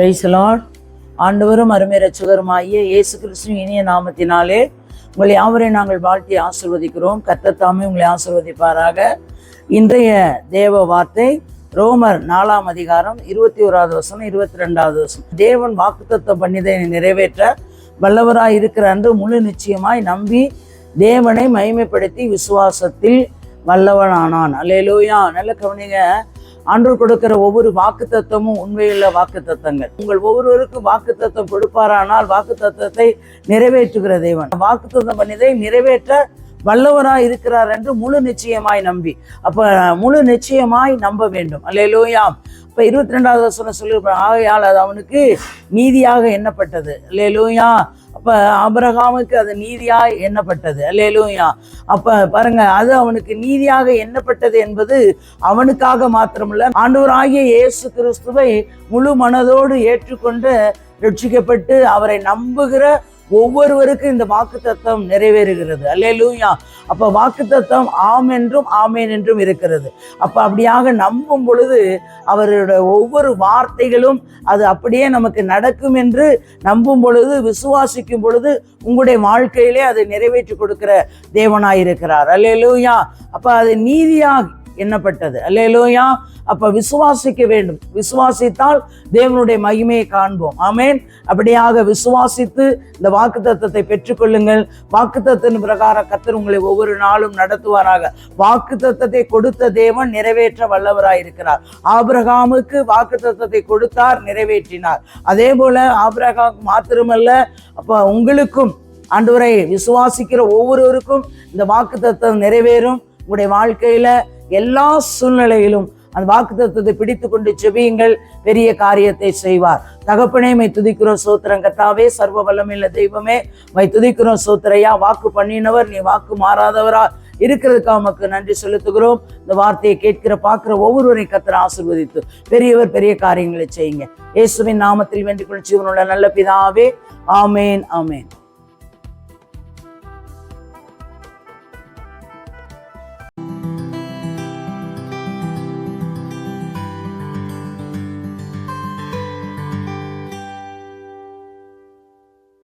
பிரைசலாட் ஆண்டவரும் அருமை ரட்சகருமாகிய இயேசு கிறிஸ்துவின் இனிய நாமத்தினாலே உங்களை யாவரையும் நாங்கள் வாழ்த்தி ஆசிர்வதிக்கிறோம். கத்தத்தாமே உங்களை ஆசிர்வதிப்பாராக. இன்றைய தேவ வார்த்தை ரோமர் நாலாம் அதிகாரம் இருபத்தி ஓராவது வசனம் இருபத்தி ரெண்டாவது வசனம். தேவன் வாக்குத்தத்தம் பண்ணிதை நிறைவேற்ற வல்லவராய் இருக்கிற அன்று முழு நிச்சயமாய் நம்பி தேவனை மகிமைப்படுத்தி விசுவாசத்தில் வல்லவனானான். அல்லேலூயா நல்ல கவனிங்க. அன்று கொடுக்கிற ஒவ்வொரு வாக்கு தத்துவமும் உண்மையுள்ள வாக்கு தத்தங்கள் உங்கள் ஒவ்வொருவருக்கும் வாக்கு தத்துவம் கொடுப்பாரானால் வாக்கு தத்துவத்தை நிறைவேற்றுகிற தேவன். வாக்கு தத்துவம் பண்ணிதை நிறைவேற்ற வல்லவராய் இருக்கிறார் என்று முழு நிச்சயமாய் நம்பி. அப்ப முழு நிச்சயமாய் நம்ப வேண்டும். அல்லேலூயா. இப்ப இருபத்தி ரெண்டாவது வசனம் சொல்லி ஆகையால் அது அவனுக்கு நீதியாக எண்ணப்பட்டது. அல்லேலூயா. அப்போ அபரகாமுக்கு அது நீதியாய் எண்ணப்பட்டது. அல்லேலூயா. அப்ப பாருங்க அது அவனுக்கு நீதியாக எண்ணப்பட்டது என்பது அவனுக்காக மாத்திரமல்ல ஆண்டவராகிய இயேசு கிறிஸ்துவை முழு மனதோடு ஏற்றுக்கொண்டு ரட்சிக்கப்பட்டு அவரை நம்புகிற ஒவ்வொருவருக்கும் இந்த வாக்கு தத்துவம் நிறைவேறுகிறது. அல்லேலூயா. அப்போ வாக்கு தத்துவம் ஆம் என்றும் ஆமேன் என்றும் இருக்கிறது. அப்போ அப்படியாக நம்பும் பொழுது அவருடைய ஒவ்வொரு வார்த்தைகளும் அது அப்படியே நமக்கு நடக்கும் என்று நம்பும் பொழுது விசுவாசிக்கும் பொழுது உங்களுடைய வாழ்க்கையிலே அதை நிறைவேற்றி கொடுக்கிற தேவனாயிருக்கிறார். அல்லேலூயா. அப்போ அது நீதியாக எண்ணப்பட்டது. அல்லேலோயா. அப்ப விசுவாசிக்க வேண்டும். விசுவாசித்தால் தேவனுடைய மகிமையை காண்போம். ஆமேன். அப்படியாக விசுவாசித்து இந்த வாக்குத்தத்தத்தை பெற்றுக்கொள்ளுங்கள். வாக்குத்தத்தின் பிரகாரம் கத்தர் உங்களை ஒவ்வொரு நாளும் நடத்துவாராக. வாக்குத்தத்தத்தை கொடுத்த தேவன் நிறைவேற்ற வல்லவராயிருக்கிறார். ஆபிரகாமுக்கு வாக்குத்தத்தத்தை கொடுத்தார் நிறைவேற்றினார். அதே போல ஆபிரகாம் மாத்திரமல்ல அப்ப உங்களுக்கும் ஆண்டவரை விசுவாசிக்கிற ஒவ்வொருவருக்கும் இந்த வாக்குத்தத்தம் நிறைவேறும். உங்களுடைய வாழ்க்கையில எல்லா சூழ்நிலையிலும் அந்த வாக்குத்தத்தத்தை பிடித்து கொண்டு செபியுங்கள் பெரிய காரியத்தை செய்வார். தகப்பனே மை துதிக்கிறோம் சோத்திரம். கத்தாவே சர்வ வல்லமில்ல தெய்வமே மை துதிக்கிறோம் சோத்திரையா. வாக்கு பண்ணினவர் நீ வாக்கு மாறாதவரா இருக்கிறதுக்காக உமக்கு நன்றி செலுத்துகிறோம். இந்த வார்த்தையை கேட்கிற பார்க்குற ஒவ்வொருவரையும் கத்திர ஆசிர்வதித்து பெரியவர் பெரிய காரியங்களை செய்யுங்க. இயேசுவின் நாமத்தில் வென்று கொள் ஜீவனுள்ள நல்ல பிதாவே ஆமேன் ஆமேன்.